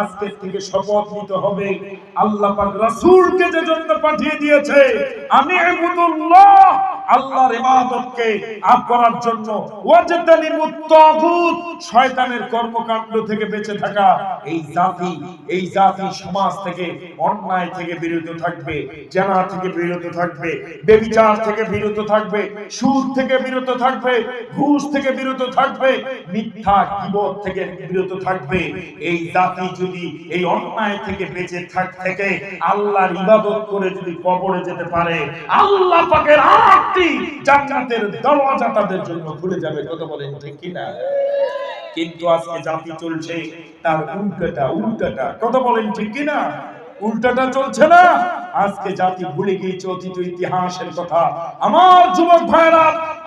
আজকের থেকে শপথ নিতে হবে। আল্লাহ পাক রাসূলকে যে জন্য পাঠিয়ে দিয়েছে আমি ইবুদুল্লাহ। আল্লাহর ইবাদতকে আপ করার জন্য ওয়াজতানিবুত তাগুত শয়তানের কর্মকাণ্ড থেকে বেঁচে থাকা এই জাতি এই জাতি সমাজ থেকে অন্যায় থেকে বিরত থাকবে, জানা থেকে বিরত থাকবে, বেবিচার থেকে বিরত থাকবে, সুদ থেকে বিরত থাকবে, ঘুষ থেকে বিরত থাকবে, মিথ্যা কিবত থেকে বিরত থাকবে। এই জাতি যদি এই অন্যায় থেকে বেঁচে থাক থেকে আল্লাহর ইবাদত করে যদি কবরে যেতে পারে, আল্লাহ পাকের আটটি জান্নাতের তাদের জন্য খুলে যাবে। কত বলেন ঠিক কিন্তু আজকে জাতি চলছে তার উল্টাটা উল্টাটা। কথা বলেন ঠিক উল্টাটা চলছে না। আজকে জাতি ভুলে গিয়েছে অতীত ইতিহাসের কথা। আমার যুবক ভাইরা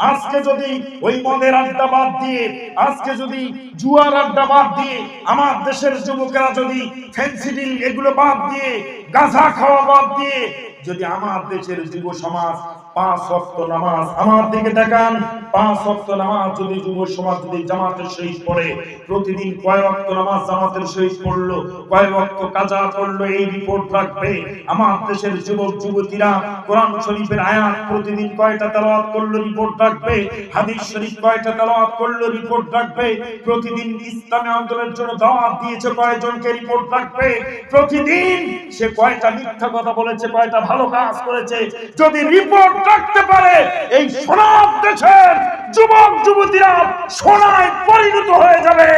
আজকে যদি ওই মদের আড্ডা বাদ দিয়ে, আজকে যদি জুয়ার আড্ডা বাদ দিয়ে, আমার দেশের যুবকেরা যদি ফেন্সিডিল এগুলো বাদ দিয়ে, গাঁজা খাওয়া বাদ দিয়ে যদি আমার দেশের যুব সমাজ পাঁচ ওয়াক্ত নামাজ আমার দিকে দেখান পাঁচ ওয়াক্ত নামাজ যদি যুব সমাজ যদি জামাতের সহিত পড়ে, প্রতিদিন কয় ওয়াক্ত নামাজ জামাতের সহিত পড়ল, কয় ওয়াক্ত কাজা পড়ল, এই রিপোর্ট রাখবে। আমার দেশের যুবক, যুবতীরা কোরআন শরীফের আয়াত প্রতিদিন কয়টা তেলাওয়াত করল রিপোর্ট রাখবে? হাদিস শরীফ কয়টা তেলাওয়াত করল রিপোর্ট রাখবে? প্রতিদিন ইসলামী আন্দোলনের জন্য দাওয়াত দিয়েছে কয়জনকে রিপোর্ট রাখবে? প্রতিদিন সে কয়টা মিথ্যা কথা বলেছে, কয়টা ভালো কাজ করেছে। যদি রিপোর্ট রাখতে পারে এই সোনার দেশের যুবক যুবতীরা সোনায় পরিণত হয়ে যাবে।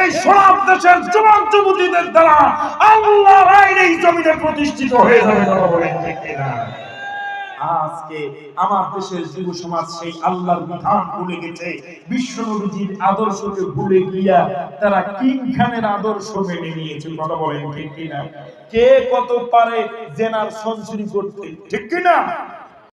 এই সোনার দেশের যুবক যুবতীদের দ্বারা আল্লাহ আইন এই জমিতে প্রতিষ্ঠিত হয়ে যাবে কথা বলেন ঠিক কিনা? আজকে আমার দেশের যুব সমাজ সেই আল্লাহর বিধান ভুলে গেছে। বিশ্ব নবীজির আদর্শকে ভুলে গিয়া তারা কিং খানের আদর্শ মেনে নিয়েছে, কথা বলেন ঠিক কিনা? কে কত পারে জেনার সেঞ্চুরি করতে? ঠিক কিনা?